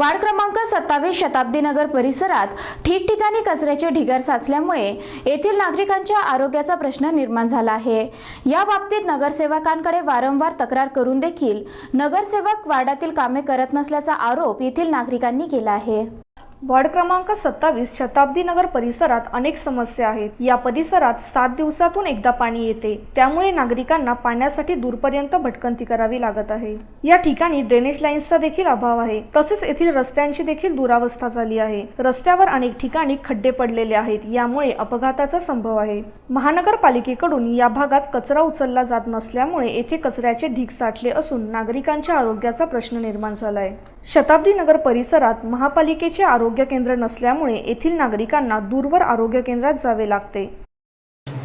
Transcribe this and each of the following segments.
Ward क्रमांक सत्तावीस शताब्दी नगर परिसरात ठिकठिकाणी कचऱ्याचे ढिगार साचल्यामुळे येथील नागरिकांच्या आरोग्याचा प्रश्न निर्माण झाला आहे. या बाबतीत नगरसेवकांकडे वारंवार तक्रार करून देखील नगरसेवक वार्डातील कामे करत नसल्याचा आरोप येथील नागरिकांनी केला आहे. वार्ड क्रमांक सत्तावीस शताब्दी नगर परिसरात अनेक समस्या आहेत. या परिसरात सात दिवसातून एकदा पाणी येते. त्यामुळे नागरिकांना पाण्यासाठी दूरपर्यंत भटकंती करावी लागत आहे. या ठिकाणी ड्रेनेज लाईन्सचा देखील अभाव आहे. तसेच येथील रस्त्यांची देखील दुरावस्था झाली आहे. रस्त्यावर अनेक ठिकाणी खड्डे पडलेले आहेत. यामुळे अपघाताचा संभव आहे. महानगरपालिकेकडून या भागात कचरा उचलला जात नसल्यामुळे येथे कचऱ्याचे ढीग साठले असून नागरिकांच्या आरोग्याचा प्रश्न निर्माण झाला आहे शताब्दी नगर परिसरात महापालिकेचे आरोग्य केंद्र नसल्यामुळे येथील नागरिकांना दूरवर आरोग्य केंद्रात जावे लागते.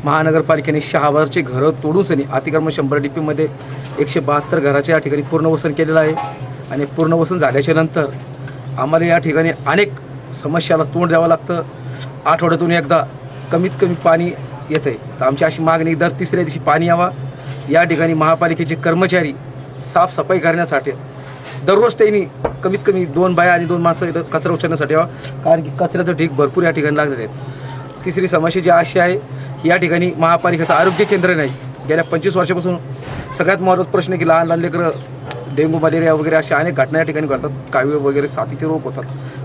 महानगरपालिकेने शहावरचे घरं तोडून अतिक्रमण शंभर डी पीमध्ये एकशे बहात्तर घराचे या ठिकाणी पूर्णवसन केलेलं आहे. आणि पूर्णवसन झाल्याच्यानंतर आम्हाला या ठिकाणी अनेक समस्याला तोंड द्यावं लागतं. आठवड्यातून एकदा कमीत कमी पाणी येतं. आहे तर आमची अशी मागणी दर तिसऱ्या दिवशी पाणी यावा. या ठिकाणी महापालिकेचे कर्मचारी साफसफाई करण्यासाठी दररोज त्यांनी कमीत कमी दोन बाया आणि दोन माणसं इथं कचरा उचलण्यासाठी यावा. कारण की कचऱ्याचं ढीक भरपूर या ठिकाणी लागलेले आहेत तिसरी समस्या जी अशी आहे की या ठिकाणी महापालिकेचं आरोग्य केंद्र नाही. गेल्या पंचवीस वर्षापासून सगळ्यात महत्त्वाचा प्रश्न की लहान लहान लेकरं डेंग्यू मलेरिया वगैरे अशा अनेक घटना या ठिकाणी घडतात. कावीळ वगैरे साथीचे रोग होतात.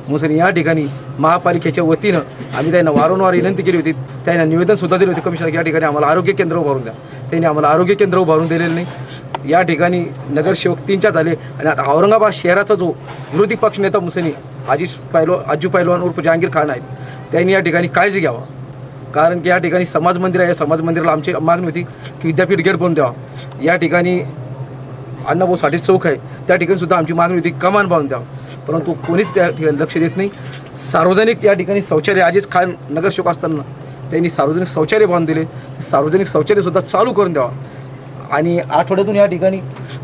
म्हणून या ठिकाणी महापालिकेच्या वतीनं आम्ही त्यांना वारंवार विनंती केली होती. त्यांना निवेदनसुद्धा दिले होते. कमिशनर या ठिकाणी आम्हाला आरोग्य केंद्र उभारून द्या. त्यांनी आम्हाला आरोग्य केंद्र उभारून दिलेलं नाही. या ठिकाणी नगरसेवक तीनच्या झाले आणि आता औरंगाबाद शहराचा जो विरोधी पक्ष नेता मुसेनी आजीज पैलवा आजू पैलवान उर्फ जहांगीर खान आहेत. त्यांनी या ठिकाणी काळजी घ्यावा. कारण की या ठिकाणी समाज मंदिर आहे. या समाज मंदिराला आमची मागणी होती की विद्यापीठ गेट बनवून द्यावा. या ठिकाणी अण्णाभाऊ साठे चौक आहे. त्या ठिकाणी सुद्धा आमची मागणी होती कमान बांधून द्यावं. परंतु कोणीच त्या ठिकाणी लक्ष देत नाही. सार्वजनिक या ठिकाणी शौचालय आजीज खान नगरसेवक असताना त्यांनी सार्वजनिक शौचालय बांधून दिले. सार्वजनिक शौचालयसुद्धा चालू करून द्यावा. आणि आठवड्यातून या ठिकाणी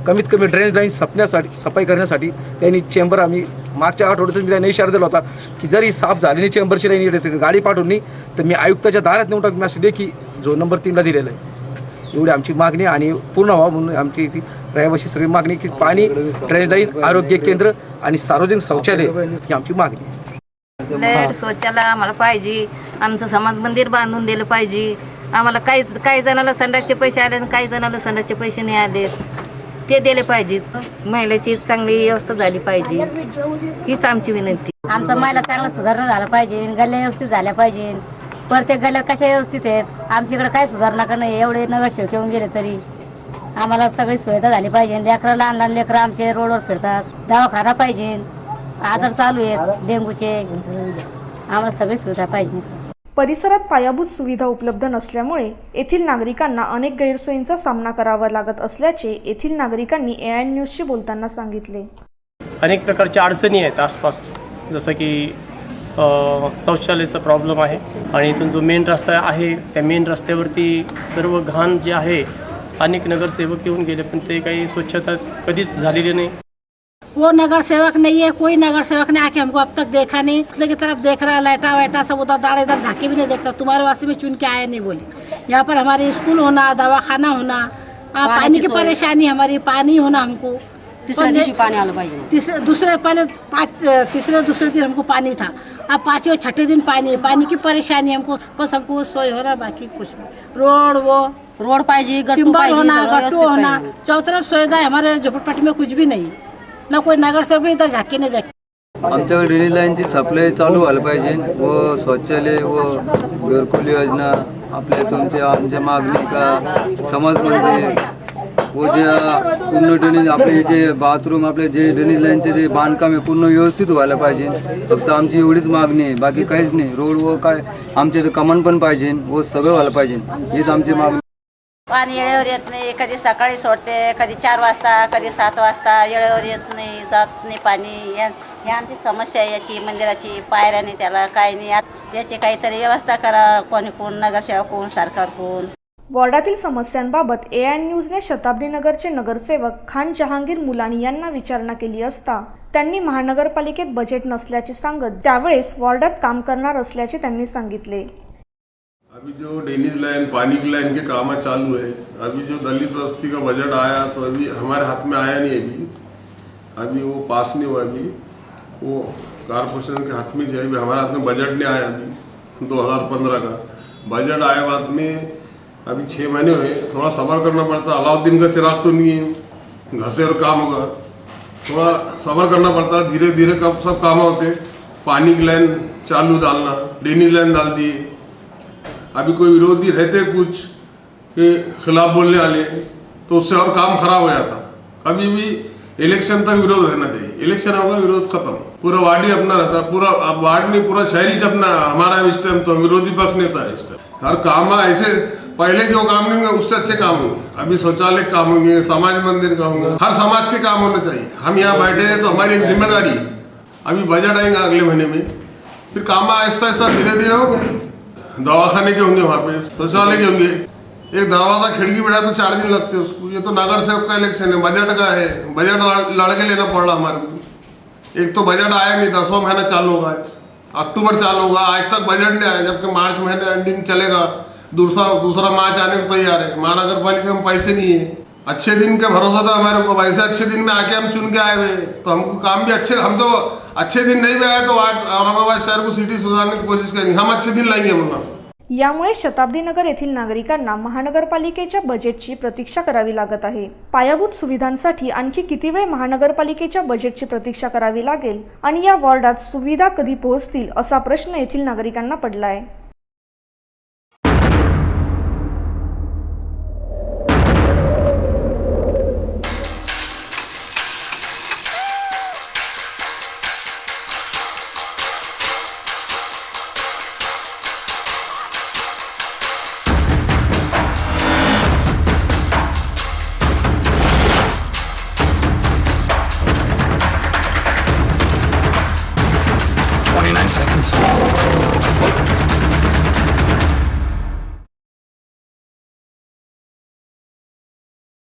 कमीत कमी ड्रेनेज लाईन सपण्यासाठी सफाई करण्यासाठी त्यांनी चेंबर आम्ही मागच्या आठवड्यातून मी त्यांना इशारा दिला होता की जरी साफ झाली नाही चेंबरची लाईन गाडी पाठवून नाही तर मी आयुक्ताच्या दारात नेऊन टाकून मी की जो नंबर तीनला दिलेला आहे. एवढी आमची मागणी आणि पूर्ण व्हावं म्हणून आमची इथे रहिवाशी सगळी मागणी की पाणी ड्रेनेज लाईन आरोग्य केंद्र आणि सार्वजनिक शौचालय ही आमची मागणी शौचालय आम्हाला पाहिजे. आमचं समाज मंदिर बांधून दिलं पाहिजे. आम्हाला काही काही जणाला संडासचे पैसे आले आणि काही जणाला संडासचे पैसे नाही आले. ते दिले पाहिजेत. महिलेची चांगली व्यवस्था झाली पाहिजे. हीच आमची विनंती. आमचा महिला चांगला सुधारणा झाला पाहिजे गल्ल्या व्यवस्थित झाल्या पाहिजे. प्रत्येक गल्ल्या कशा व्यवस्थित आहेत आमच्याकडे काय सुधारणा का नाही एवढे नगरसेवक येऊन गेले तरी. आम्हाला सगळी सुविधा झाली पाहिजे. लेकरं लहान लहान लेकरं आमचे रोडवर फिरतात. दवाखाना पाहिजे. आजार चालू आहेत डेंग्यूचे. आम्हाला सगळी सुविधा पाहिजे. परिसरात पायाभूत सुविधा उपलब्ध नसल्यामुळे येथील नागरिकांना अनेक गैरसोयींचा सामना करावा लागत असल्याचे येथील नागरिकांनी ए आय न्यूजशी बोलताना सांगितले. अनेक प्रकारच्या अडचणी आहेत आसपास. जसं की शौचालयाचा प्रॉब्लेम आहे आणि इथून जो मेन रस्ता आहे त्या मेन रस्त्यावरती सर्व घाण जे आहे अनेक नगरसेवक येऊन गेले पण ते काही स्वच्छता कधीच झालेली नाही. वो नगर सेवक नहीं है कोई नगर सेवक ने आके हमको अब तक देखा नहीं। दूसरे की तरफ़ देख रहा है लाइटा वाइटा सब उधर दाड़ इधर झांके भी नहीं देखता। तुम्हारे वास्ते में चुन के आया नहीं बोले। यहाँ पर हमारे स्कूल होना दवाखाना होना हाँ, पानी की परेशानी हमारी पानी होना हमको। दूसरे पहले पाँच तीसरे दूसरे दिन हमको पानी था। अब पाँचवें छठे दिन पानी है पानी की परेशानी हमको बस हमको सोई हो रहा बाकी कुछ नहीं। रोड वो रोड चिंबल होना गट्टू होना. चौतरफ सुविधा है हमारे झोपड़पट्टी में कुछ भी नहीं। ना कोई नगर सेवक भी इधर आमच्याकडे ड्रेनेज लाईनची सप्लाय चालू व्हायला पाहिजे. व शौचालय व घरकुल योजना आपल्या तुमच्या आमच्या मागणी का समाज मंदिर व जे पूर्ण ड्रेनेज आपले जे बाथरूम आपले जे ड्रेनेज लाईनचे जे बांधकाम आहे पूर्ण व्यवस्थित व्हायला पाहिजे. फक्त आमची एवढीच मागणी आहे. बाकी काहीच नाही. रोड व काय आमच्या इथं कमान पण पाहिजे व सगळं व्हायला पाहिजे. हीच आमची मागणी पाणी वेळेवर येत नाही कधी सकाळी सोडते कधी चार वाजता कधी सात वाजता वेळेवर येत नाही जात नाही पाणी. या ही आमची समस्या आहे याची मंदिराची पायऱ्याने त्याला काय नाही. याची काहीतरी व्यवस्था करा कोणी कोण नगरसेवक कोण सरकार कोण. वॉर्डातील समस्यांबाबत ए आय न्यूजने शताब्दी नगरचे नगरसेवक खान जहांगीर मुलानी यांना विचारणा केली असता त्यांनी महानगरपालिकेत बजेट नसल्याचे सांगत त्यावेळेस वॉर्डात काम करणार असल्याचे त्यांनी सांगितले. अभी जो डेनिज लाइन पानी की लाइन के काम चालू है, अभी जो दलित बस्ती का बजट आया तो अभी हमारे हाथ में आया नहीं अभी। अभी वो पास नहीं हुआ अभी। वो कारपोरेशन के हाथ में जो अभी हमारे हाथ में बजट नहीं आया अभी 2015 का। बजट आए बाद में अभी छः महीने हुए, थोड़ा सबर करना पड़ता। अलाउद्दीन का चिराग तो नहीं है घसे और काम होगा। थोड़ा सबर करना पड़ता धीरे धीरे कब सब काम होते। पानी की लाइन चालू डालना ड्रेनेज लाइन डाल दिए। अभी कोई विरोधी रहते कुछ के खिलाफ बोलने वाले तो उससे और काम खराब हो जाता। कभी भी इलेक्शन तक विरोध रहना चाहिए। इलेक्शन होगा, विरोध खत्म। पूरा वार्ड ही अपना रहता। पूरा, अब वार्ड नहीं, पूरा शहरी से अपना। हमारा इस टाइम तो विरोधी पक्ष नेता है इस टाइम हर काम ऐसे पहले जो काम नहीं होंगे उससे अच्छे काम होंगे। अभी शौचालय काम होंगे, समाज मंदिर का होंगे। हर समाज के काम होने चाहिए। हम यहाँ बैठे हैं तो हमारी एक ज़िम्मेदारी अभी बजट आएगा अगले महीने में। फिर काम आहिस्ता आहिस्ता धीरे धीरे होंगे दवाखाने के होंगे वहाँ पे। शौचालय के होंगे। एक दरवाज़ा खिड़की बैठा तो चार दिन लगते उसको। ये तो नगर सेवक का इलेक्शन है, बजट का है। बजट लड़- लड़ के लेना पड़ रहा हमारे को। एक तो बजट आया नहीं, दसवा महीना चालू होगा अक्टूबर चालू होगा। आज तक बजट नहीं आया, जबकि मार्च महीने एंडिंग चलेगा। दूसरा दूसरा मार्च आने को तैयार है। महानगर पालिका में पैसे नहीं है। अच्छे दिन का भरोसा था हमारे को। वैसे अच्छे दिन में आके हम चुन के आए हुए तो हमको काम भी अच्छे, हम तो अच्छे दिन नहीं भी आए तो औरंगाबाद शहर को सिटी सुधारने की कोशिश करेंगे। हम अच्छे दिन लाएंगे बोलना यामुळे शताब्दी नगर येथील नागरिकांना महानगरपालिकेच्या बजेटची प्रतीक्षा करावी लागत आहे. पायाभूत सुविधांसाठी आणखी किती वेळ महानगरपालिकेच्या बजेटची प्रतीक्षा करावी लागेल? आणि या वॉर्डात सुविधा कधी पोहोचतील असा प्रश्न येथील नागरिकांना पडला आहे 29 seconds.